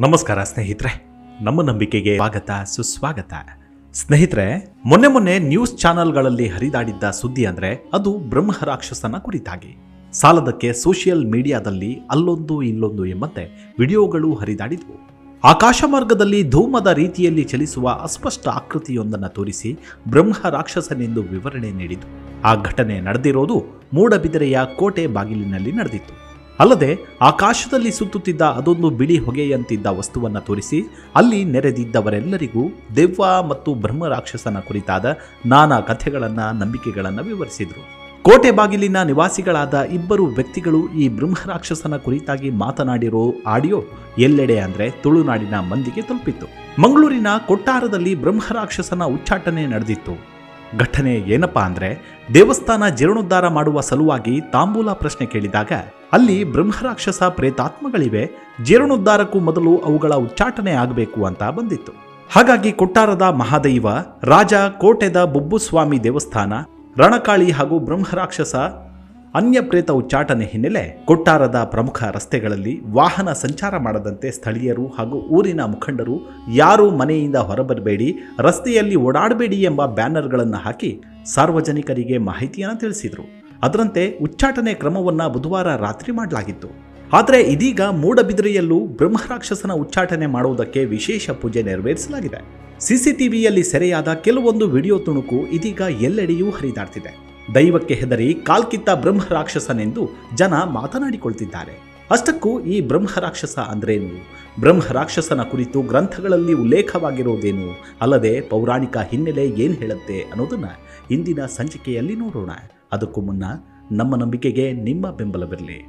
ನಮಸ್ಕಾರ ಸ್ನೇಹಿತರೆ, ನಮ್ಮ ನಂಬಿಕೆಗೆ ಸ್ವಾಗತ, ಸುಸ್ವಾಗತ. ಸ್ನೇಹಿತರೆ, ಮೊನ್ನೆ ಮೊನ್ನೆ ನ್ಯೂಸ್ ಚಾನೆಲ್ಗಳಲ್ಲಿ ಹರಿದಾಡಿದ್ದ ಸುದ್ದಿ ಅಂದ್ರೆ ಅದು ಬ್ರಹ್ಮ ರಾಕ್ಷಸನ ಕುರಿತಾಗಿ. ಸಾಲದಕ್ಕೆ ಸೋಷಿಯಲ್ ಮೀಡಿಯಾದಲ್ಲಿ ಅಲ್ಲೊಂದು ಇಲ್ಲೊಂದು ಎಂಬಂತೆ ವಿಡಿಯೋಗಳು ಹರಿದಾಡಿದ್ವು. ಆಕಾಶ ಮಾರ್ಗದಲ್ಲಿ ಧೂಮದ ರೀತಿಯಲ್ಲಿ ಚಲಿಸುವ ಅಸ್ಪಷ್ಟ ಆಕೃತಿಯೊಂದನ್ನು ತೋರಿಸಿ ಬ್ರಹ್ಮ ರಾಕ್ಷಸನೆಂದು ವಿವರಣೆ ನೀಡಿತು ಆ ಘಟನೆ ನಡೆದಿರೋದು ಮೂಡಬಿದಿರೆಯ ಕೋಟೆ ಬಾಗಿಲಿನಲ್ಲಿ ನಡೆದಿತ್ತು. ಅಲ್ಲದೆ ಆಕಾಶದಲ್ಲಿ ಸುತ್ತುತ್ತಿದ್ದ ಅದೊಂದು ಬಿಳಿ ಹೊಗೆಯಂತಿದ್ದ ವಸ್ತುವನ್ನು ತೋರಿಸಿ ಅಲ್ಲಿ ನೆರೆದಿದ್ದವರೆಲ್ಲರಿಗೂ ದೆವ್ವ ಮತ್ತು ಬ್ರಹ್ಮ ರಾಕ್ಷಸನ ಕುರಿತಾದ ನಾನಾ ಕಥೆಗಳನ್ನು, ನಂಬಿಕೆಗಳನ್ನು ವಿವರಿಸಿದರು. ಕೋಟೆ ಬಾಗಿಲಿನ ನಿವಾಸಿಗಳಾದ ಇಬ್ಬರು ವ್ಯಕ್ತಿಗಳು ಈ ಬ್ರಹ್ಮರಾಕ್ಷಸನ ಕುರಿತಾಗಿ ಮಾತನಾಡಿರೋ ಆಡಿಯೋ ಎಲ್ಲೆಡೆ ಅಂದರೆ ತುಳುನಾಡಿನ ಮಂದಿಗೆ ತಲುಪಿತ್ತು. ಮಂಗಳೂರಿನ ಕೊಟ್ಟಾರದಲ್ಲಿ ಬ್ರಹ್ಮರಾಕ್ಷಸನ ಉಚ್ಚಾಟನೆ ನಡೆದಿತ್ತು. ಘಟನೆ ಏನಪ್ಪಾ ಅಂದ್ರೆ ದೇವಸ್ಥಾನ ಜೀರ್ಣೋದ್ಧಾರ ಮಾಡುವ ಸಲುವಾಗಿ ತಾಂಬೂಲ ಪ್ರಶ್ನೆ ಕೇಳಿದಾಗ, ಅಲ್ಲಿ ಬ್ರಹ್ಮರಾಕ್ಷಸ ಪ್ರೇತಾತ್ಮಗಳಿವೆ, ಜೀರ್ಣೋದ್ಧಾರಕ್ಕೂ ಮೊದಲು ಅವುಗಳ ಉಚ್ಚಾಟನೆ ಆಗಬೇಕು ಅಂತ ಬಂದಿತ್ತು. ಹಾಗಾಗಿ ಕೊಟ್ಟಾರದ ಮಹಾದೈವ, ರಾಜ ಕೋಟೆದ ಬುಬ್ಬುಸ್ವಾಮಿ ದೇವಸ್ಥಾನ, ರಣಕಾಳಿ ಹಾಗೂ ಬ್ರಹ್ಮರಾಕ್ಷಸ ಅನ್ಯಪ್ರೇತ ಉಚ್ಚಾಟನೆ ಹಿನ್ನೆಲೆ ಕೊಟ್ಟಾರದ ಪ್ರಮುಖ ರಸ್ತೆಗಳಲ್ಲಿ ವಾಹನ ಸಂಚಾರ ಮಾಡದಂತೆ ಸ್ಥಳೀಯರು ಹಾಗೂ ಊರಿನ ಮುಖಂಡರು ಯಾರೂ ಮನೆಯಿಂದ ಹೊರಬರಬೇಡಿ, ರಸ್ತೆಯಲ್ಲಿ ಓಡಾಡಬೇಡಿ ಎಂಬ ಬ್ಯಾನರ್ಗಳನ್ನು ಹಾಕಿ ಸಾರ್ವಜನಿಕರಿಗೆ ಮಾಹಿತಿಯನ್ನು ತಿಳಿಸಿದರು. ಅದರಂತೆ ಉಚ್ಚಾಟನೆ ಕ್ರಮವನ್ನು ಬುಧವಾರ ರಾತ್ರಿ ಮಾಡಲಾಗಿತ್ತು. ಆದರೆ ಇದೀಗ ಮೂಡಬಿದ್ರೆಯಲ್ಲೂ ಬ್ರಹ್ಮರಾಕ್ಷಸನ ಉಚ್ಚಾಟನೆ ಮಾಡುವುದಕ್ಕೆ ವಿಶೇಷ ಪೂಜೆ ನೆರವೇರಿಸಲಾಗಿದೆ. ಸಿಸಿಟಿವಿಯಲ್ಲಿ ಸೆರೆಯಾದ ಕೆಲವೊಂದು ವಿಡಿಯೋ ತುಣುಕು ಇದೀಗ ಎಲ್ಲೆಡೆಯೂ ಹರಿದಾಡ್ತಿದೆ. ದೈವಕ್ಕೆ ಹೆದರಿ ಕಾಲ್ಕಿತ್ತ ಬ್ರಹ್ಮ ರಾಕ್ಷಸನೆಂದು ಜನ ಮಾತನಾಡಿಕೊಳ್ತಿದ್ದಾರೆ. ಅಷ್ಟಕ್ಕೂ ಈ ಬ್ರಹ್ಮ ರಾಕ್ಷಸ ಅಂದ್ರೇನು? ಬ್ರಹ್ಮ ರಾಕ್ಷಸನ ಕುರಿತು ಗ್ರಂಥಗಳಲ್ಲಿ ಉಲ್ಲೇಖವಾಗಿರೋದೇನು? ಅಲ್ಲದೆ ಪೌರಾಣಿಕ ಹಿನ್ನೆಲೆ ಏನು ಹೇಳುತ್ತೆ ಅನ್ನೋದನ್ನ ಇಂದಿನ ಸಂಚಿಕೆಯಲ್ಲಿ ನೋಡೋಣ. ಅದಕ್ಕೂ ಮುನ್ನ ನಮ್ಮ ನಂಬಿಕೆಗೆ ನಿಮ್ಮ ಬೆಂಬಲವಿರಲಿ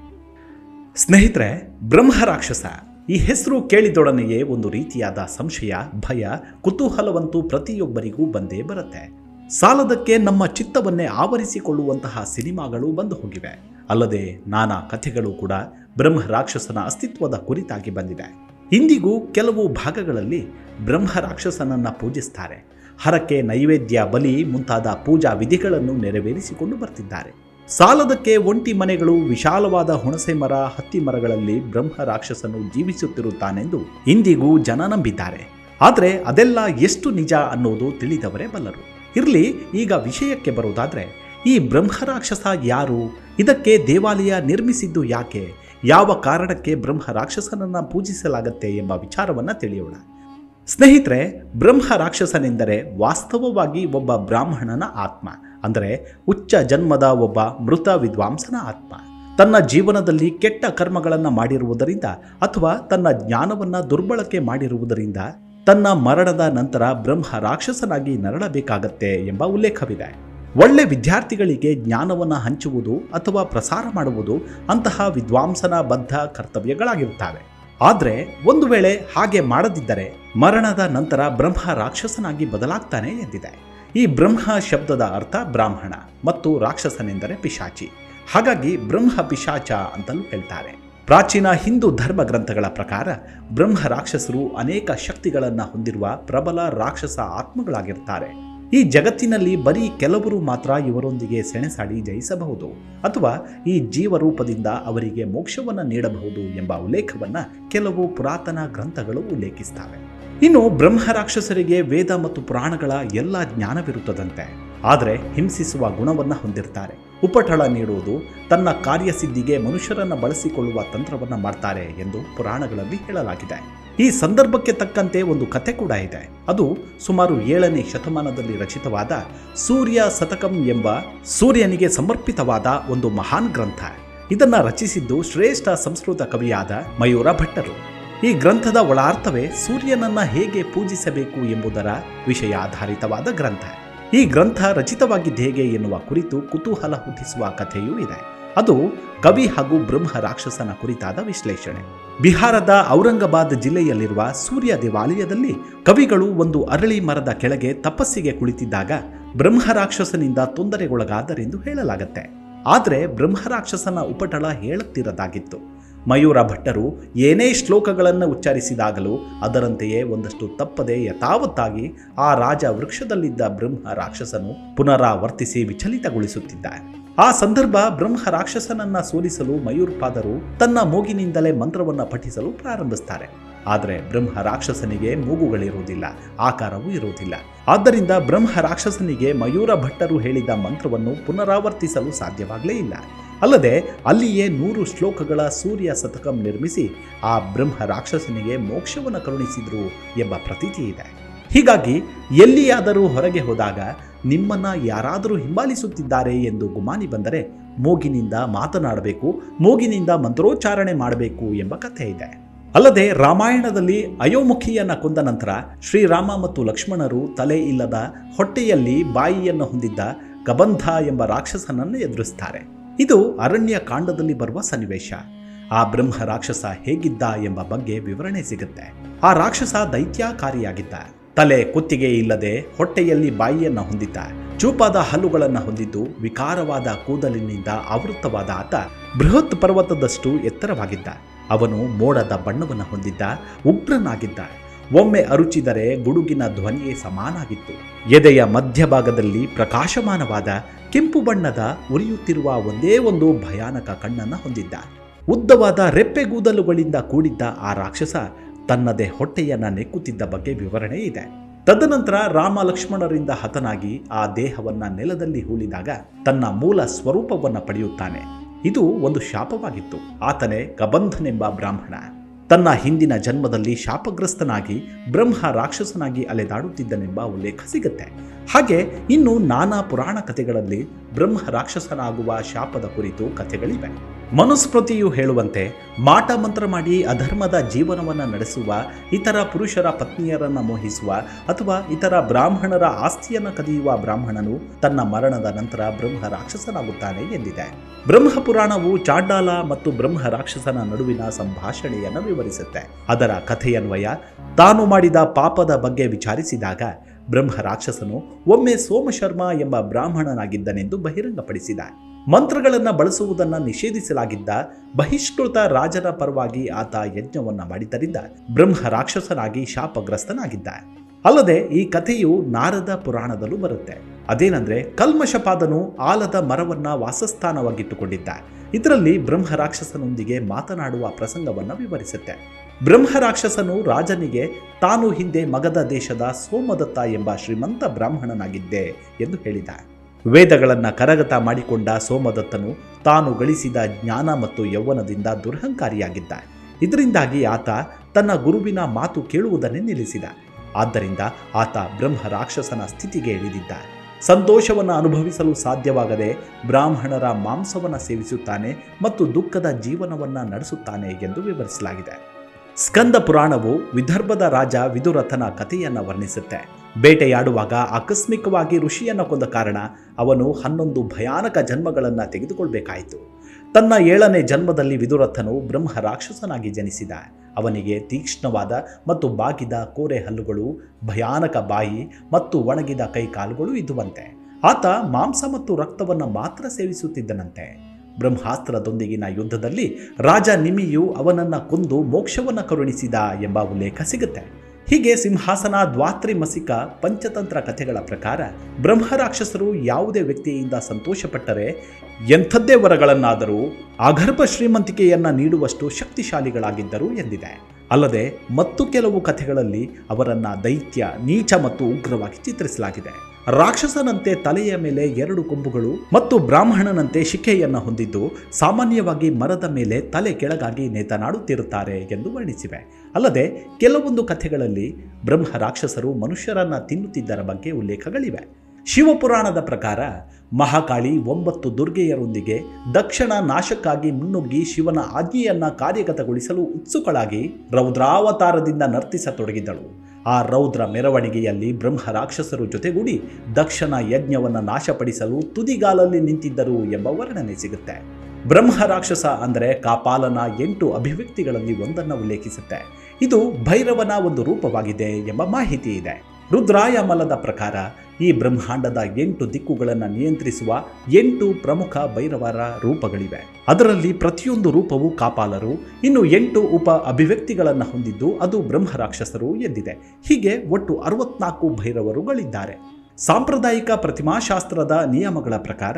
ಸ್ನೇಹಿತರೆ ಬ್ರಹ್ಮ ರಾಕ್ಷಸ ಈ ಹೆಸರು ಕೇಳಿದೊಡನೆಯೇ ಒಂದು ರೀತಿಯಾದ ಸಂಶಯ, ಭಯ, ಕುತೂಹಲವಂತೂ ಪ್ರತಿಯೊಬ್ಬರಿಗೂ ಬಂದೇ ಬರುತ್ತೆ. ಸಾಲದಕ್ಕೆ ನಮ್ಮ ಚಿತ್ತವನ್ನೇ ಆವರಿಸಿಕೊಳ್ಳುವಂತಹ ಸಿನಿಮಾಗಳು ಬಂದು ಹೋಗಿವೆ. ಅಲ್ಲದೆ ನಾನಾ ಕಥೆಗಳು ಕೂಡ ಬ್ರಹ್ಮ ರಾಕ್ಷಸನ ಅಸ್ತಿತ್ವದ ಕುರಿತಾಗಿ ಬಂದಿದೆ ಇಂದಿಗೂ ಕೆಲವು ಭಾಗಗಳಲ್ಲಿ ಬ್ರಹ್ಮ ರಾಕ್ಷಸನನ್ನ ಪೂಜಿಸ್ತಾರೆ. ಹರಕೆ, ನೈವೇದ್ಯ, ಬಲಿ ಮುಂತಾದ ಪೂಜಾ ವಿಧಿಗಳನ್ನು ನೆರವೇರಿಸಿಕೊಂಡು ಬರ್ತಿದ್ದಾರೆ. ಸಾಲದಕ್ಕೆ ಒಂಟಿ ಮನೆಗಳು, ವಿಶಾಲವಾದ ಹುಣಸೆ ಮರ, ಹತ್ತಿ ಮರಗಳಲ್ಲಿ ಬ್ರಹ್ಮ ರಾಕ್ಷಸನು ಜೀವಿಸುತ್ತಿರುತ್ತಾನೆಂದು ಇಂದಿಗೂ ಜನ ನಂಬಿದ್ದಾರೆ. ಆದರೆ ಅದೆಲ್ಲ ಎಷ್ಟು ನಿಜ ಅನ್ನೋದು ತಿಳಿದವರೇ ಬಲ್ಲರು. ಇರಲಿ, ಈಗ ವಿಷಯಕ್ಕೆ ಬರುವುದಾದರೆ, ಈ ಬ್ರಹ್ಮ ರಾಕ್ಷಸ ಯಾರು? ಇದಕ್ಕೆ ದೇವಾಲಯ ನಿರ್ಮಿಸಿದ್ದು ಯಾಕೆ? ಯಾವ ಕಾರಣಕ್ಕೆ ಬ್ರಹ್ಮ ರಾಕ್ಷಸನನ್ನು ಪೂಜಿಸಲಾಗತ್ತೆ ಎಂಬ ವಿಚಾರವನ್ನು ತಿಳಿಯೋಣ. ಸ್ನೇಹಿತರೆ ಬ್ರಹ್ಮ ರಾಕ್ಷಸನೆಂದರೆ ವಾಸ್ತವವಾಗಿ ಒಬ್ಬ ಬ್ರಾಹ್ಮಣನ ಆತ್ಮ, ಅಂದರೆ ಉಚ್ಚ ಜನ್ಮದ ಒಬ್ಬ ಮೃತ ವಿದ್ವಾಂಸನ ಆತ್ಮ. ತನ್ನ ಜೀವನದಲ್ಲಿ ಕೆಟ್ಟ ಕರ್ಮಗಳನ್ನು ಮಾಡಿರುವುದರಿಂದ ಅಥವಾ ತನ್ನ ಜ್ಞಾನವನ್ನು ದುರ್ಬಳಕೆ ಮಾಡಿರುವುದರಿಂದ ತನ್ನ ಮರಣದ ನಂತರ ಬ್ರಹ್ಮ ರಾಕ್ಷಸನಾಗಿ ನರಳಬೇಕಾಗತ್ತೆ ಎಂಬ ಉಲ್ಲೇಖವಿದೆ. ಒಳ್ಳೆ ವಿದ್ಯಾರ್ಥಿಗಳಿಗೆ ಜ್ಞಾನವನ್ನು ಹಂಚುವುದು ಅಥವಾ ಪ್ರಸಾರ ಮಾಡುವುದು ಅಂತಹ ವಿದ್ವಾಂಸನ ಬದ್ಧ ಕರ್ತವ್ಯಗಳಾಗಿರುತ್ತವೆ. ಆದರೆ ಒಂದು ವೇಳೆ ಹಾಗೆ ಮಾಡದಿದ್ದರೆ ಮರಣದ ನಂತರ ಬ್ರಹ್ಮ ರಾಕ್ಷಸನಾಗಿ ಬದಲಾಗ್ತಾನೆ ಎಂದಿದೆ. ಈ ಬ್ರಹ್ಮ ಶಬ್ದದ ಅರ್ಥ ಬ್ರಾಹ್ಮಣ ಮತ್ತು ರಾಕ್ಷಸನೆಂದರೆ ಪಿಶಾಚಿ. ಹಾಗಾಗಿ ಬ್ರಹ್ಮ ಪಿಶಾಚ ಅಂತಲೂ ಹೇಳ್ತಾರೆ. ಪ್ರಾಚೀನ ಹಿಂದೂ ಧರ್ಮ ಗ್ರಂಥಗಳ ಪ್ರಕಾರ ಬ್ರಹ್ಮ ರಾಕ್ಷಸರು ಅನೇಕ ಶಕ್ತಿಗಳನ್ನು ಹೊಂದಿರುವ ಪ್ರಬಲ ರಾಕ್ಷಸ ಆತ್ಮಗಳಾಗಿರ್ತಾರೆ. ಈ ಜಗತ್ತಿನಲ್ಲಿ ಬರೀ ಕೆಲವರು ಮಾತ್ರ ಇವರೊಂದಿಗೆ ಸೆಣಸಾಡಿ ಜಯಿಸಬಹುದು ಅಥವಾ ಈ ಜೀವರೂಪದಿಂದ ಅವರಿಗೆ ಮೋಕ್ಷವನ್ನು ನೀಡಬಹುದು ಎಂಬ ಉಲ್ಲೇಖವನ್ನು ಕೆಲವು ಪುರಾತನ ಗ್ರಂಥಗಳು ಉಲ್ಲೇಖಿಸ್ತವೆ. ಇನ್ನು ಬ್ರಹ್ಮ ರಾಕ್ಷಸರಿಗೆ ವೇದ ಮತ್ತು ಪುರಾಣಗಳ ಎಲ್ಲ ಜ್ಞಾನವಿರುತ್ತದಂತೆ. ಆದರೆ ಹಿಂಸಿಸುವ ಗುಣವನ್ನು ಹೊಂದಿರ್ತಾರೆ. ಉಪಟಳ ನೀಡುವುದು ತನ್ನ ಕಾರ್ಯಸಿದ್ಧಿಗೆ ಮನುಷ್ಯರನ್ನು ಬಳಸಿಕೊಳ್ಳುವ ತಂತ್ರವನ್ನ ಮಾಡ್ತಾರೆ ಎಂದು ಪುರಾಣಗಳಲ್ಲಿ ಹೇಳಲಾಗಿದೆ. ಈ ಸಂದರ್ಭಕ್ಕೆ ತಕ್ಕಂತೆ ಒಂದು ಕಥೆ ಕೂಡ ಇದೆ. ಅದು ಸುಮಾರು ಏಳನೇ ಶತಮಾನದಲ್ಲಿ ರಚಿತವಾದ ಸೂರ್ಯ ಶತಕಂ ಎಂಬ ಸೂರ್ಯನಿಗೆ ಸಮರ್ಪಿತವಾದ ಒಂದು ಮಹಾನ್ ಗ್ರಂಥ. ಇದನ್ನ ರಚಿಸಿದ್ದು ಶ್ರೇಷ್ಠ ಸಂಸ್ಕೃತ ಕವಿಯಾದ ಮಯೂರ ಭಟ್ಟರು. ಈ ಗ್ರಂಥದ ಒಳಾರ್ಥವೇ ಸೂರ್ಯನನ್ನ ಹೇಗೆ ಪೂಜಿಸಬೇಕು ಎಂಬುದರ ವಿಷಯ ಆಧಾರಿತವಾದ ಗ್ರಂಥ. ಈ ಗ್ರಂಥ ರಚಿತವಾಗಿದ್ದ ಹೇಗೆ ಎನ್ನುವ ಕುರಿತು ಕುತೂಹಲ ಹುಟ್ಟಿಸುವ ಕಥೆಯೂ ಇದೆ. ಅದು ಕವಿ ಹಾಗೂ ಬ್ರಹ್ಮ ರಾಕ್ಷಸನ ಕುರಿತಾದ ವಿಶ್ಲೇಷಣೆ. ಬಿಹಾರದ ಔರಂಗಾಬಾದ್ ಜಿಲ್ಲೆಯಲ್ಲಿರುವ ಸೂರ್ಯ ದೇವಾಲಯದಲ್ಲಿ ಕವಿಗಳು ಒಂದು ಅರಳಿ ಮರದ ಕೆಳಗೆ ತಪಸ್ಸಿಗೆ ಕುಳಿತಿದ್ದಾಗ ಬ್ರಹ್ಮ ರಾಕ್ಷಸನಿಂದ ತೊಂದರೆಗೊಳಗಾದರೆಂದು ಹೇಳಲಾಗತ್ತೆ. ಆದರೆ ಬ್ರಹ್ಮ ರಾಕ್ಷಸನ ಉಪಟಳ ಹೇಳುತ್ತಿರದಾಗಿತ್ತು. ಮಯೂರ ಭಟ್ಟರು ಏನೇ ಶ್ಲೋಕಗಳನ್ನು ಉಚ್ಚರಿಸಿದಾಗಲೂ ಅದರಂತೆಯೇ ಒಂದಷ್ಟು ತಪ್ಪದೆ ಯಥಾವತ್ತಾಗಿ ಆ ರಾಜ ವೃಕ್ಷದಲ್ಲಿದ್ದ ಬ್ರಹ್ಮ ರಾಕ್ಷಸನು ಪುನರಾವರ್ತಿಸಿ ವಿಚಲಿತಗೊಳಿಸುತ್ತಿದ್ದ ಆ ಸಂದರ್ಭ ಬ್ರಹ್ಮ ರಾಕ್ಷಸನನ್ನ ಸೋಲಿಸಲು ಮಯೂರ್ಪಾದರು ತನ್ನ ಮೂಗಿನಿಂದಲೇ ಮಂತ್ರವನ್ನು ಪಠಿಸಲು ಪ್ರಾರಂಭಿಸ್ತಾರೆ. ಆದರೆ ಬ್ರಹ್ಮ ರಾಕ್ಷಸನಿಗೆ ಮೂಗುಗಳಿರುವುದಿಲ್ಲ, ಆಕಾರವೂ ಇರುವುದಿಲ್ಲ. ಆದ್ದರಿಂದ ಬ್ರಹ್ಮ ರಾಕ್ಷಸನಿಗೆ ಮಯೂರ ಭಟ್ಟರು ಹೇಳಿದ ಮಂತ್ರವನ್ನು ಪುನರಾವರ್ತಿಸಲು ಸಾಧ್ಯವಾಗಲೇ ಇಲ್ಲ. ಅಲ್ಲದೆ ಅಲ್ಲಿಯೇ ನೂರು ಶ್ಲೋಕಗಳ ಸೂರ್ಯ ಶತಕಂ ನಿರ್ಮಿಸಿ ಆ ಬ್ರಹ್ಮ ರಾಕ್ಷಸನಿಗೆ ಮೋಕ್ಷವನ್ನು ಕರುಣಿಸಿದ್ರು ಎಂಬ ಪ್ರತೀತಿ ಇದೆ. ಹೀಗಾಗಿ ಎಲ್ಲಿಯಾದರೂ ಹೊರಗೆ ಹೋದಾಗ ನಿಮ್ಮನ್ನ ಯಾರಾದರೂ ಹಿಂಬಾಲಿಸುತ್ತಿದ್ದಾರೆ ಎಂದು ಗುಮಾನಿ ಬಂದರೆ ಮೂಗಿನಿಂದ ಮಾತನಾಡಬೇಕು, ಮೂಗಿನಿಂದ ಮಂತ್ರೋಚ್ಚಾರಣೆ ಮಾಡಬೇಕು ಎಂಬ ಕಥೆ ಇದೆ. ಅಲ್ಲದೆ ರಾಮಾಯಣದಲ್ಲಿ ಅಯೋಮುಖಿಯನ್ನು ಕೊಂದ ನಂತರ ಶ್ರೀರಾಮ ಮತ್ತು ಲಕ್ಷ್ಮಣರು ತಲೆ ಇಲ್ಲದ ಹೊಟ್ಟೆಯಲ್ಲಿ ಬಾಯಿಯನ್ನು ಹೊಂದಿದ್ದ ಕಬಂಧ ಎಂಬ ರಾಕ್ಷಸನನ್ನು ಎದುರಿಸ್ತಾರೆ. ಇದು ಅರಣ್ಯ ಕಾಂಡದಲ್ಲಿ ಬರುವ ಸನ್ನಿವೇಶ. ಆ ಬ್ರಹ್ಮ ರಾಕ್ಷಸ ಹೇಗಿದ್ದ ಎಂಬ ಬಗ್ಗೆ ವಿವರಣೆ ಸಿಗುತ್ತೆ. ಆ ರಾಕ್ಷಸ ದೈತ್ಯಾಕಾರಿಯಾಗಿದ್ದ. ತಲೆ ಕುತ್ತಿಗೆ ಇಲ್ಲದೆ ಹೊಟ್ಟೆಯಲ್ಲಿ ಬಾಯಿಯನ್ನು ಹೊಂದಿದ್ದ. ಚೂಪಾದ ಹಲ್ಲುಗಳನ್ನು ಹೊಂದಿದ್ದು ವಿಕಾರವಾದ ಕೂದಲಿನಿಂದ ಆವೃತ್ತವಾದ ಆತ ಬೃಹತ್ ಪರ್ವತದಷ್ಟು ಎತ್ತರವಾಗಿದ್ದ. ಅವನು ಮೋಡದ ಬಣ್ಣವನ್ನು ಹೊಂದಿದ್ದ, ಉಗ್ರನಾಗಿದ್ದ. ಒಮ್ಮೆ ಅರುಚಿದರೆ ಗುಡುಗಿನ ಧ್ವನಿಯೇ ಸಮಾನಾಗಿತ್ತು. ಎದೆಯ ಮಧ್ಯಭಾಗದಲ್ಲಿ ಪ್ರಕಾಶಮಾನವಾದ ಕೆಂಪು ಬಣ್ಣದ ಉರಿಯುತ್ತಿರುವ ಒಂದೇ ಒಂದು ಭಯಾನಕ ಕಣ್ಣನ್ನು ಹೊಂದಿದ್ದ ಉದ್ದವಾದ ರೆಪ್ಪೆಗೂದಲುಗಳಿಂದ ಕೂಡಿದ್ದ ಆ ರಾಕ್ಷಸ ತನ್ನದೇ ಹೊಟ್ಟೆಯನ್ನ ನೆಕ್ಕುತ್ತಿದ್ದ ಬಗ್ಗೆ ವಿವರಣೆ ಇದೆ. ತದನಂತರ ರಾಮ ಲಕ್ಷ್ಮಣರಿಂದ ಹತನಾಗಿ ಆ ದೇಹವನ್ನ ನೆಲದಲ್ಲಿ ಹೂಳಿದಾಗ ತನ್ನ ಮೂಲ ಸ್ವರೂಪವನ್ನ ಪಡೆಯುತ್ತಾನೆ. ಇದು ಒಂದು ಶಾಪವಾಗಿತ್ತು. ಆತನೇ ಕಬಂಧನೆಂಬ ಬ್ರಾಹ್ಮಣ. ತನ್ನ ಹಿಂದಿನ ಜನ್ಮದಲ್ಲಿ ಶಾಪಗ್ರಸ್ತನಾಗಿ, ಬ್ರಹ್ಮ ರಾಕ್ಷಸನಾಗಿ ಅಲೆದಾಡುತ್ತಿದ್ದನೆಂಬ ಉಲ್ಲೇಖ ಸಿಗುತ್ತೆ. ಹಾಗೆ ಇನ್ನು ನಾನಾ ಪುರಾಣ ಕಥೆಗಳಲ್ಲಿ ಬ್ರಹ್ಮ ರಾಕ್ಷಸನಾಗುವ ಶಾಪದ ಕುರಿತು ಕಥೆಗಳಿವೆ. ಮನುಸ್ಮೃತಿಯು ಹೇಳುವಂತೆ ಮಾಟ ಮಂತ್ರ ಮಾಡಿ ಅಧರ್ಮದ ಜೀವನವನ್ನು ನಡೆಸುವ, ಇತರ ಪುರುಷರ ಪತ್ನಿಯರನ್ನು ಮೋಹಿಸುವ ಅಥವಾ ಇತರ ಬ್ರಾಹ್ಮಣರ ಆಸ್ತಿಯನ್ನು ಕದಿಯುವ ಬ್ರಾಹ್ಮಣನು ತನ್ನ ಮರಣದ ನಂತರ ಬ್ರಹ್ಮ ರಾಕ್ಷಸನಾಗುತ್ತಾನೆ ಎಂದಿದೆ. ಬ್ರಹ್ಮ ಪುರಾಣವು ಚಾಂಡಾಲ ಮತ್ತು ಬ್ರಹ್ಮ ರಾಕ್ಷಸನ ನಡುವಿನ ಸಂಭಾಷಣೆಯನ್ನು ವಿವರಿಸುತ್ತೆ. ಅದರ ಕಥೆಯನ್ವಯ ತಾನು ಮಾಡಿದ ಪಾಪದ ಬಗ್ಗೆ ವಿಚಾರಿಸಿದಾಗ ಬ್ರಹ್ಮ ರಾಕ್ಷಸನು ಒಮ್ಮೆ ಸೋಮಶರ್ಮ ಎಂಬ ಬ್ರಾಹ್ಮಣನಾಗಿದ್ದನೆಂದು ಬಹಿರಂಗಪಡಿಸಿದ. ಮಂತ್ರಗಳನ್ನು ಬಳಸುವುದನ್ನು ನಿಷೇಧಿಸಲಾಗಿದ್ದ ಬಹಿಷ್ಕೃತ ರಾಜನ ಪರವಾಗಿ ಆತ ಯಜ್ಞವನ್ನ ಮಾಡಿದ್ದರಿಂದ ಬ್ರಹ್ಮ ರಾಕ್ಷಸನಾಗಿ ಶಾಪಗ್ರಸ್ತನಾಗಿದ್ದ. ಅಲ್ಲದೆ ಈ ಕಥೆಯು ನಾರದ ಪುರಾಣದಲ್ಲೂ ಬರುತ್ತೆ. ಅದೇನೆಂದ್ರೆ ಕಲ್ಮಶಪಾದನು ಆಲದ ಮರವನ್ನ ವಾಸಸ್ಥಾನವಾಗಿಟ್ಟುಕೊಂಡಿದ್ದ. ಇದರಲ್ಲಿ ಬ್ರಹ್ಮ ರಾಕ್ಷಸನೊಂದಿಗೆ ಮಾತನಾಡುವ ಪ್ರಸಂಗವನ್ನ ವಿವರಿಸುತ್ತೆ. ಬ್ರಹ್ಮ ರಾಕ್ಷಸನು ರಾಜನಿಗೆ ತಾನು ಹಿಂದೆ ಮಗದ ದೇಶದ ಸೋಮದತ್ತ ಎಂಬ ಶ್ರೀಮಂತ ಬ್ರಾಹ್ಮಣನಾಗಿದ್ದೆ ಎಂದು ಹೇಳಿದ. ವೇದಗಳನ್ನು ಕರಗತ ಮಾಡಿಕೊಂಡ ಸೋಮದತ್ತನು ತಾನು ಗಳಿಸಿದ ಜ್ಞಾನ ಮತ್ತು ಯೌವನದಿಂದ ದುರಹಂಕಾರಿಯಾಗಿದ್ದ ಇದರಿಂದಾಗಿ ಆತ ತನ್ನ ಗುರುವಿನ ಮಾತು ಕೇಳುವುದನ್ನೇ ನಿಲ್ಲಿಸಿದ. ಆದ್ದರಿಂದ ಆತ ಬ್ರಹ್ಮ ರಾಕ್ಷಸನ ಸ್ಥಿತಿಗೆ ಇಳಿದಿದ್ದ ಸಂತೋಷವನ್ನು ಅನುಭವಿಸಲು ಸಾಧ್ಯವಾಗದೆ ಬ್ರಾಹ್ಮಣರ ಮಾಂಸವನ್ನು ಸೇವಿಸುತ್ತಾನೆ ಮತ್ತು ದುಃಖದ ಜೀವನವನ್ನು ನಡೆಸುತ್ತಾನೆ ಎಂದು ವಿವರಿಸಲಾಗಿದೆ. ಸ್ಕಂದ ಪುರಾಣವು ವಿದರ್ಭದ ರಾಜ ವಿದುರಥನ ಕಥೆಯನ್ನು ವರ್ಣಿಸುತ್ತೆ. ಬೇಟೆಯಾಡುವಾಗ ಆಕಸ್ಮಿಕವಾಗಿ ಋಷಿಯನ್ನು ಕೊಂದ ಕಾರಣ ಅವನು ಹನ್ನೊಂದು ಭಯಾನಕ ಜನ್ಮಗಳನ್ನು ತೆಗೆದುಕೊಳ್ಬೇಕಾಯಿತು. ತನ್ನ ಏಳನೇ ಜನ್ಮದಲ್ಲಿ ವಿದುರಥನು ಬ್ರಹ್ಮ ರಾಕ್ಷಸನಾಗಿ ಜನಿಸಿದ. ಅವನಿಗೆ ತೀಕ್ಷ್ಣವಾದ ಮತ್ತು ಬಾಗಿದ ಕೋರೆ ಹಲ್ಲುಗಳು, ಭಯಾನಕ ಬಾಯಿ ಮತ್ತು ಒಣಗಿದ ಕೈಕಾಲುಗಳು ಇದ್ದುವಂತೆ. ಆತ ಮಾಂಸ ಮತ್ತು ರಕ್ತವನ್ನು ಮಾತ್ರ ಸೇವಿಸುತ್ತಿದ್ದನಂತೆ. ಬ್ರಹ್ಮಾಸ್ತ್ರದೊಂದಿಗಿನ ಯುದ್ಧದಲ್ಲಿ ರಾಜ ನಿಮಿಯು ಅವನನ್ನು ಕೊಂದು ಮೋಕ್ಷವನ್ನು ಕರುಣಿಸಿದ ಎಂಬ ಉಲ್ಲೇಖ ಸಿಗುತ್ತೆ. ಹೀಗೆ ಸಿಂಹಾಸನ, ದ್ವಾತ್ರಿ, ಮಸಿಕ, ಪಂಚತಂತ್ರ ಕಥೆಗಳ ಪ್ರಕಾರ ಬ್ರಹ್ಮರಾಕ್ಷಸರು ಯಾವುದೇ ವ್ಯಕ್ತಿಯಿಂದ ಸಂತೋಷಪಟ್ಟರೆ ಎಂಥದ್ದೇ ವರಗಳನ್ನಾದರೂ ಅಗರ್ಭ ಶ್ರೀಮಂತಿಕೆಯನ್ನ ನೀಡುವಷ್ಟು ಶಕ್ತಿಶಾಲಿಗಳಾಗಿದ್ದರು ಎಂದಿದೆ. ಅಲ್ಲದೆ ಮತ್ತು ಕೆಲವು ಕಥೆಗಳಲ್ಲಿ ಅವರನ್ನ ದೈತ್ಯ, ನೀಚ ಮತ್ತು ಉಗ್ರವಾಗಿ ಚಿತ್ರಿಸಲಾಗಿದೆ. ರಾಕ್ಷಸನಂತೆ ತಲೆಯ ಮೇಲೆ ಎರಡು ಕೊಂಬುಗಳು ಮತ್ತು ಬ್ರಾಹ್ಮಣನಂತೆ ಶಿಖೆಯನ್ನು ಹೊಂದಿದ್ದು ಸಾಮಾನ್ಯವಾಗಿ ಮರದ ಮೇಲೆ ತಲೆ ಕೆಳಗಾಗಿ ನೇತನಾಡುತ್ತಿರುತ್ತಾರೆ ಎಂದು ವರ್ಣಿಸಿವೆ. ಅಲ್ಲದೆ ಕೆಲವೊಂದು ಕಥೆಗಳಲ್ಲಿ ಬ್ರಹ್ಮ ರಾಕ್ಷಸರು ಮನುಷ್ಯರನ್ನ ತಿನ್ನುತ್ತಿದ್ದರ ಬಗ್ಗೆ ಉಲ್ಲೇಖಗಳಿವೆ. ಶಿವಪುರಾಣದ ಪ್ರಕಾರ ಮಹಾಕಾಳಿ ಒಂಬತ್ತು ದುರ್ಗೆಯರೊಂದಿಗೆ ದಕ್ಷಿಣ ನಾಶಕ್ಕಾಗಿ ಮುನ್ನುಗ್ಗಿ ಶಿವನ ಆಜ್ಞೆಯನ್ನು ಕಾರ್ಯಗತಗೊಳಿಸಲು ಉತ್ಸುಕಳಾಗಿ ರೌದ್ರಾವತಾರದಿಂದ ನರ್ತಿಸತೊಡಗಿದ್ದಳು. ಆ ರೌದ್ರ ಮೆರವಣಿಗೆಯಲ್ಲಿ ಬ್ರಹ್ಮ ರಾಕ್ಷಸರು ಜೊತೆಗೂಡಿ ದಕ್ಷನ ಯಜ್ಞವನ್ನು ನಾಶಪಡಿಸಲು ತುದಿಗಾಲಲ್ಲಿ ನಿಂತಿದ್ದರು ಎಂಬ ವರ್ಣನೆ ಸಿಗುತ್ತೆ. ಬ್ರಹ್ಮ ರಾಕ್ಷಸ ಅಂದರೆ ಕಾಪಾಲನ ಎಂಟು ಅಭಿವ್ಯಕ್ತಿಗಳಲ್ಲಿ ಒಂದನ್ನು ಉಲ್ಲೇಖಿಸುತ್ತೆ. ಇದು ಭೈರವನ ಒಂದು ರೂಪವಾಗಿದೆ ಎಂಬ ಮಾಹಿತಿ ಇದೆ. ರುದ್ರಾಯಮಲದ ಪ್ರಕಾರ ಈ ಬ್ರಹ್ಮಾಂಡದ ಎಂಟು ದಿಕ್ಕುಗಳನ್ನು ನಿಯಂತ್ರಿಸುವ ಎಂಟು ಪ್ರಮುಖ ಭೈರವರ ರೂಪಗಳಿವೆ. ಅದರಲ್ಲಿ ಪ್ರತಿಯೊಂದು ರೂಪವು ಕಾಪಾಲರು, ಇನ್ನು ಎಂಟು ಉಪ ಅಭಿವ್ಯಕ್ತಿಗಳನ್ನು ಹೊಂದಿದ್ದು ಅದು ಬ್ರಹ್ಮ ರಾಕ್ಷಸರು ಎಂದಿದೆ. ಹೀಗೆ ಒಟ್ಟು ಅರವತ್ನಾಲ್ಕು ಭೈರವರುಗಳಿದ್ದಾರೆ. ಸಾಂಪ್ರದಾಯಿಕ ಪ್ರತಿಮಾಶಾಸ್ತ್ರದ ನಿಯಮಗಳ ಪ್ರಕಾರ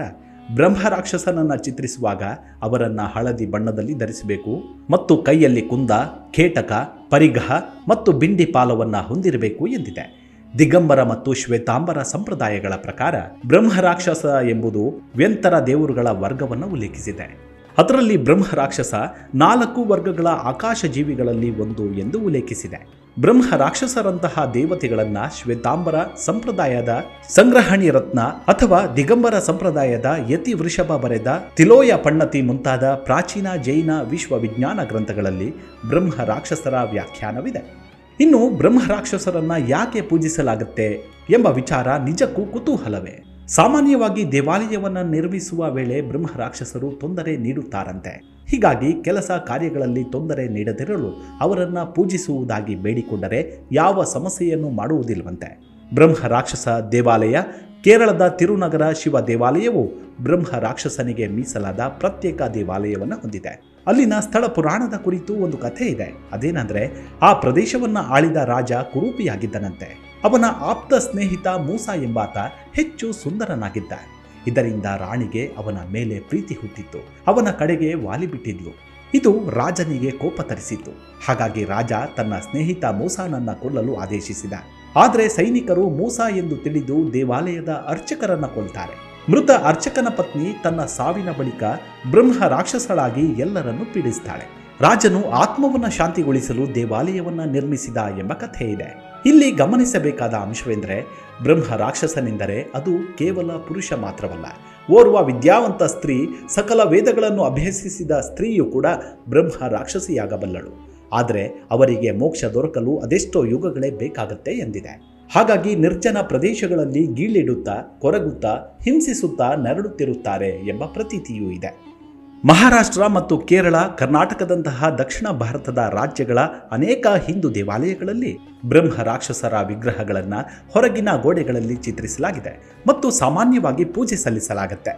ಬ್ರಹ್ಮ ರಾಕ್ಷಸನನ್ನು ಚಿತ್ರಿಸುವಾಗ ಅವರನ್ನು ಹಳದಿ ಬಣ್ಣದಲ್ಲಿ ಧರಿಸಬೇಕು ಮತ್ತು ಕೈಯಲ್ಲಿ ಕುಂದ ಖೇಟಕ ಪರಿಗಹ ಮತ್ತು ಬಿಂಡಿ ಪಾಲವನ್ನು ಹೊಂದಿರಬೇಕು ಎಂದಿದೆ. ದಿಗಂಬರ ಮತ್ತು ಶ್ವೇತಾಂಬರ ಸಂಪ್ರದಾಯಗಳ ಪ್ರಕಾರ ಬ್ರಹ್ಮ ರಾಕ್ಷಸ ಎಂಬುದು ವ್ಯಂತರ ದೇವರುಗಳ ವರ್ಗವನ್ನು ಉಲ್ಲೇಖಿಸಿದೆ. ಅದರಲ್ಲಿ ಬ್ರಹ್ಮ ರಾಕ್ಷಸ ನಾಲ್ಕು ವರ್ಗಗಳ ಆಕಾಶ ಜೀವಿಗಳಲ್ಲಿ ಒಂದು ಎಂದು ಉಲ್ಲೇಖಿಸಿದೆ. ಬ್ರಹ್ಮ ರಾಕ್ಷಸರಂತಹ ದೇವತೆಗಳನ್ನ ಶ್ವೇತಾಂಬರ ಸಂಪ್ರದಾಯದ ಸಂಗ್ರಹಣಿ ರತ್ನ ಅಥವಾ ದಿಗಂಬರ ಸಂಪ್ರದಾಯದ ಯತಿ ವೃಷಭ ಬರೆದ ತಿಲೋಯ ಪಣ್ಣತಿ ಮುಂತಾದ ಪ್ರಾಚೀನ ಜೈನ ವಿಶ್ವವಿಜ್ಞಾನ ಗ್ರಂಥಗಳಲ್ಲಿ ಬ್ರಹ್ಮ ರಾಕ್ಷಸರ ವ್ಯಾಖ್ಯಾನವಿದೆ. ಇನ್ನು ಬ್ರಹ್ಮ ರಾಕ್ಷಸರನ್ನ ಯಾಕೆ ಪೂಜಿಸಲಾಗುತ್ತೆ ಎಂಬ ವಿಚಾರ ನಿಜಕ್ಕೂ ಕುತೂಹಲವೇ? ಸಾಮಾನ್ಯವಾಗಿ ದೇವಾಲಯವನ್ನು ನಿರ್ಮಿಸುವ ವೇಳೆ ಬ್ರಹ್ಮ ರಾಕ್ಷಸರು ತೊಂದರೆ ನೀಡುತ್ತಾರಂತೆ. ಹೀಗಾಗಿ ಕೆಲಸ ಕಾರ್ಯಗಳಲ್ಲಿ ತೊಂದರೆ ನೀಡದಿರಲು ಅವರನ್ನು ಪೂಜಿಸುವುದಾಗಿ ಬೇಡಿಕೊಂಡರೆ ಯಾವ ಸಮಸ್ಯೆಯನ್ನು ಮಾಡುವುದಿಲ್ಲವಂತೆ. ಬ್ರಹ್ಮ ರಾಕ್ಷಸ ದೇವಾಲಯ, ಕೇರಳದ ತಿರುನಗರ ಶಿವ ದೇವಾಲಯವು ಬ್ರಹ್ಮ ರಾಕ್ಷಸನಿಗೆ ಮೀಸಲಾದ ಪ್ರತ್ಯೇಕ ದೇವಾಲಯವನ್ನು ಹೊಂದಿದೆ. ಅಲ್ಲಿನ ಸ್ಥಳ ಪುರಾಣದ ಕುರಿತು ಒಂದು ಕಥೆ ಇದೆ. ಅದೇನೆಂದರೆ, ಆ ಪ್ರದೇಶವನ್ನು ಆಳಿದ ರಾಜ ಕುರೂಪಿಯಾಗಿದ್ದನಂತೆ. ಅವನ ಆಪ್ತ ಸ್ನೇಹಿತ ಮೂಸಾ ಎಂಬಾತ ಹೆಚ್ಚು ಸುಂದರನಾಗಿದ್ದ ಇದರಿಂದ ರಾಣಿಗೆ ಅವನ ಮೇಲೆ ಪ್ರೀತಿ ಹುಟ್ಟಿತ್ತು ಅವನ ಕಡೆಗೆ ವಾಲಿಬಿಟ್ಟಿದ್ಲು ಇದು ರಾಜನಿಗೆ ಕೋಪ ತರಿಸಿತು. ಹಾಗಾಗಿ ರಾಜ ತನ್ನ ಸ್ನೇಹಿತ ಮೂಸಾನನ್ನ ಕೊಲ್ಲಲು ಆದೇಶಿಸಿದ. ಆದರೆ ಸೈನಿಕರು ಮೂಸಾ ಎಂದು ತಿಳಿದು ದೇವಾಲಯದ ಅರ್ಚಕರನ್ನ ಕೊಲ್ತಾರೆ. ಮೃತ ಅರ್ಚಕನ ಪತ್ನಿ ತನ್ನ ಸಾವಿನ ಬಳಿಕ ಬ್ರಹ್ಮ ರಾಕ್ಷಸಳಾಗಿ ಎಲ್ಲರನ್ನು ಪೀಡಿಸ್ತಾಳೆ. ರಾಜನು ಆತ್ಮವನ್ನ ಶಾಂತಿಗೊಳಿಸಲು ದೇವಾಲಯವನ್ನ ನಿರ್ಮಿಸಿದ ಎಂಬ ಕಥೆ ಇದೆ ಇಲ್ಲಿ ಗಮನಿಸಬೇಕಾದ ಅಂಶವೆಂದರೆ ಬ್ರಹ್ಮ ರಾಕ್ಷಸನೆಂದರೆ ಅದು ಕೇವಲ ಪುರುಷ ಮಾತ್ರವಲ್ಲ. ಓರ್ವ ವಿದ್ಯಾವಂತ ಸ್ತ್ರೀ, ಸಕಲ ವೇದಗಳನ್ನು ಅಭ್ಯಸಿಸಿದ ಸ್ತ್ರೀಯು ಕೂಡ ಬ್ರಹ್ಮ ರಾಕ್ಷಸಿಯಾಗಬಲ್ಲಳು. ಆದರೆ ಅವರಿಗೆ ಮೋಕ್ಷ ದೊರಕಲು ಅದೆಷ್ಟೋ ಯುಗಗಳೇ ಬೇಕಾಗುತ್ತೆ ಎಂದಿದೆ. ಹಾಗಾಗಿ ನಿರ್ಜನ ಪ್ರದೇಶಗಳಲ್ಲಿ ಗೀಳಿಡುತ್ತಾ, ಕೊರಗುತ್ತಾ, ಹಿಂಸಿಸುತ್ತಾ, ನರಳುತ್ತಿರುತ್ತಾರೆ ಎಂಬ ಪ್ರತೀತಿಯೂ ಇದೆ. ಮಹಾರಾಷ್ಟ್ರ ಮತ್ತು ಕೇರಳ, ಕರ್ನಾಟಕದಂತಹ ದಕ್ಷಿಣ ಭಾರತದ ರಾಜ್ಯಗಳ ಅನೇಕ ಹಿಂದೂ ದೇವಾಲಯಗಳಲ್ಲಿ ಬ್ರಹ್ಮ ರಾಕ್ಷಸರ ವಿಗ್ರಹಗಳನ್ನು ಹೊರಗಿನ ಗೋಡೆಗಳಲ್ಲಿ ಚಿತ್ರಿಸಲಾಗಿದೆ ಮತ್ತು ಸಾಮಾನ್ಯವಾಗಿ ಪೂಜೆ ಸಲ್ಲಿಸಲಾಗುತ್ತೆ.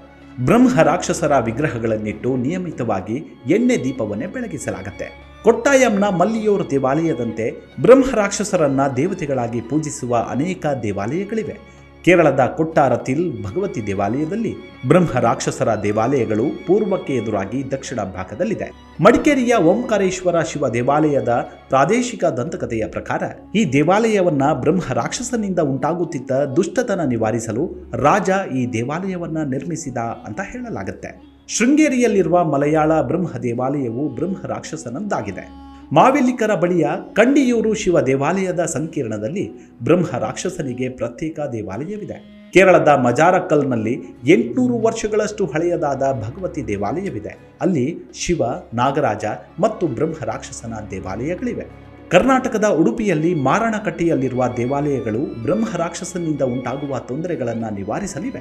ಬ್ರಹ್ಮ ರಾಕ್ಷಸರ ವಿಗ್ರಹಗಳನ್ನಿಟ್ಟು ನಿಯಮಿತವಾಗಿ ಎಣ್ಣೆ ದೀಪವನ್ನೇ ಬೆಳಗಿಸಲಾಗುತ್ತೆ. ಕೊಟ್ಟಾಯಂನ ಮಲ್ಲಿಯೂರು ದೇವಾಲಯದಂತೆ ಬ್ರಹ್ಮ ರಾಕ್ಷಸರನ್ನ ದೇವತೆಗಳಾಗಿ ಪೂಜಿಸುವ ಅನೇಕ ದೇವಾಲಯಗಳಿವೆ. ಕೇರಳದ ಕೊಟ್ಟಾರತಿಲ್ ಭಗವತಿ ದೇವಾಲಯದಲ್ಲಿ ಬ್ರಹ್ಮ ರಾಕ್ಷಸರ ದೇವಾಲಯಗಳು ಪೂರ್ವಕ್ಕೆ ಎದುರಾಗಿ ದಕ್ಷಿಣ ಭಾಗದಲ್ಲಿದೆ. ಮಡಿಕೇರಿಯ ಓಂಕಾರೇಶ್ವರ ಶಿವ ದೇವಾಲಯದ ಪ್ರಾದೇಶಿಕ ದಂತಕಥೆಯ ಪ್ರಕಾರ ಈ ದೇವಾಲಯವನ್ನ ಬ್ರಹ್ಮ ರಾಕ್ಷಸನಿಂದ ಉಂಟಾಗುತ್ತಿದ್ದ ದುಷ್ಟತನ ನಿವಾರಿಸಲು ರಾಜ ಈ ದೇವಾಲಯವನ್ನ ನಿರ್ಮಿಸಿದ ಅಂತ ಹೇಳಲಾಗುತ್ತೆ. ಶೃಂಗೇರಿಯಲ್ಲಿರುವ ಮಲಯಾಳ ಬ್ರಹ್ಮ ದೇವಾಲಯವು ಬ್ರಹ್ಮ ರಾಕ್ಷಸನದ್ದಾಗಿದೆ. ಮಾವೆಲ್ಲಿಕರ ಬಳಿಯ ಕಂಡಿಯೂರು ಶಿವ ದೇವಾಲಯದ ಸಂಕೀರ್ಣದಲ್ಲಿ ಬ್ರಹ್ಮ ರಾಕ್ಷಸನಿಗೆ ಪ್ರತ್ಯೇಕ ದೇವಾಲಯವಿದೆ. ಕೇರಳದ ಮಜಾರಕ್ಕಲ್ನಲ್ಲಿ ಎಂಟುನೂರು ವರ್ಷಗಳಷ್ಟು ಹಳೆಯದಾದ ಭಗವತಿ ದೇವಾಲಯವಿದೆ. ಅಲ್ಲಿ ಶಿವ, ನಾಗರಾಜ ಮತ್ತು ಬ್ರಹ್ಮ ರಾಕ್ಷಸನ ದೇವಾಲಯಗಳಿವೆ. ಕರ್ನಾಟಕದ ಉಡುಪಿಯಲ್ಲಿ ಮಾರಣಕಟ್ಟೆಯಲ್ಲಿರುವ ದೇವಾಲಯಗಳು ಬ್ರಹ್ಮ ರಾಕ್ಷಸನಿಂದ ಉಂಟಾಗುವ ತೊಂದರೆಗಳನ್ನು ನಿವಾರಿಸಲಿವೆ.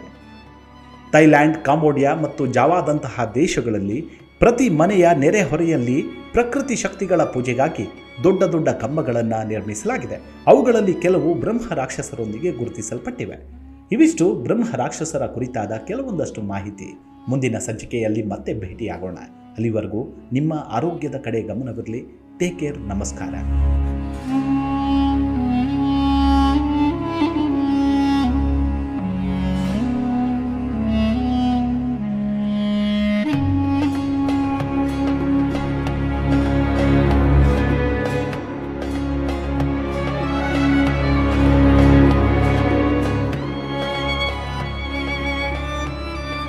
ಥೈಲ್ಯಾಂಡ್, ಕಾಂಬೋಡಿಯಾ ಮತ್ತು ಜಾವಾದಂತಹ ದೇಶಗಳಲ್ಲಿ ಪ್ರತಿ ಮನೆಯ ನೆರೆಹೊರೆಯಲ್ಲಿ ಪ್ರಕೃತಿ ಶಕ್ತಿಗಳ ಪೂಜೆಗಾಗಿ ದೊಡ್ಡ ದೊಡ್ಡ ಕಂಬಗಳನ್ನು ನಿರ್ಮಿಸಲಾಗಿದೆ. ಅವುಗಳಲ್ಲಿ ಕೆಲವು ಬ್ರಹ್ಮ ರಾಕ್ಷಸರೊಂದಿಗೆ ಗುರುತಿಸಲ್ಪಟ್ಟಿವೆ. ಇವಿಷ್ಟು ಬ್ರಹ್ಮ ರಾಕ್ಷಸರ ಕುರಿತಾದ ಕೆಲವೊಂದಷ್ಟು ಮಾಹಿತಿ ಮುಂದಿನ ಸಂಚಿಕೆಯಲ್ಲಿ ಮತ್ತೆ ಭೇಟಿಯಾಗೋಣ. ಅಲ್ಲಿವರೆಗೂ ನಿಮ್ಮ ಆರೋಗ್ಯದ ಕಡೆ ಗಮನವಿರಲಿ. ಟೇಕ್ ಕೇರ್ ನಮಸ್ಕಾರ.